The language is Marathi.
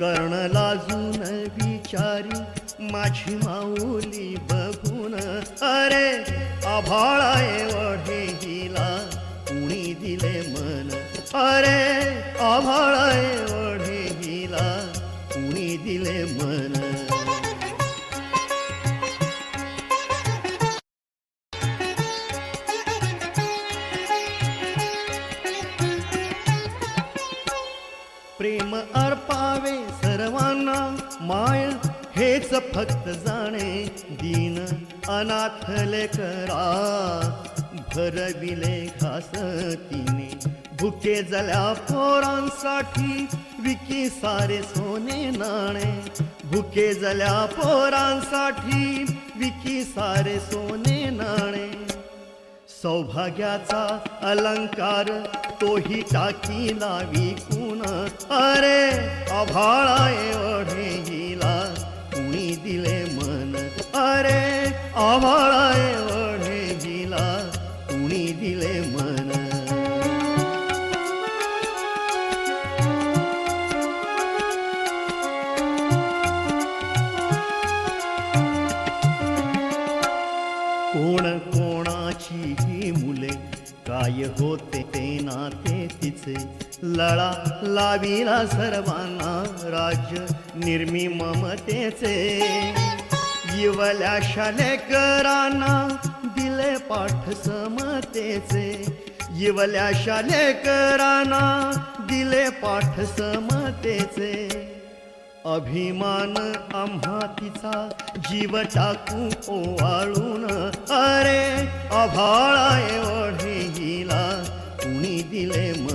कर्ण लाजून विचारी माझी माऊली बघून अरे आभाळा एवढे हिला कुणी दिले मन? अरे आभाळा एवढे हिला कुणी दिले मन? प्रेम अर्पावे सर्वांना माय हेच फक्त जाणे. दीन अनाथले करा भरविले घास तिने भुके जल्या पोरांसाठी विकी सारे सोने नाणे. भुके जल्या पोरांसाठी विकी सारे सोने नाणे. सौभाग्याचा अलंकार तोही टाकी लावी कुण अरे आभाळाए एवढे हिला कुणी दिले मन. अरे आभाळाए ओढे हिला कुणी दिले मन. कोणाची ही मुले काय होते ते नाते तिचे. लळा लाविला सर्वांना राज्य निर्मी ममतेचे. इवल्या शालेकरांना दिले पाठ समतेचे. इवल्या शालेकरांना दिले पाठ समतेचे. अभिमान आम्हा तिचा. जीव टाकू ओवाळून अरे अभाळा एवढे हिला. कुणी दिले मन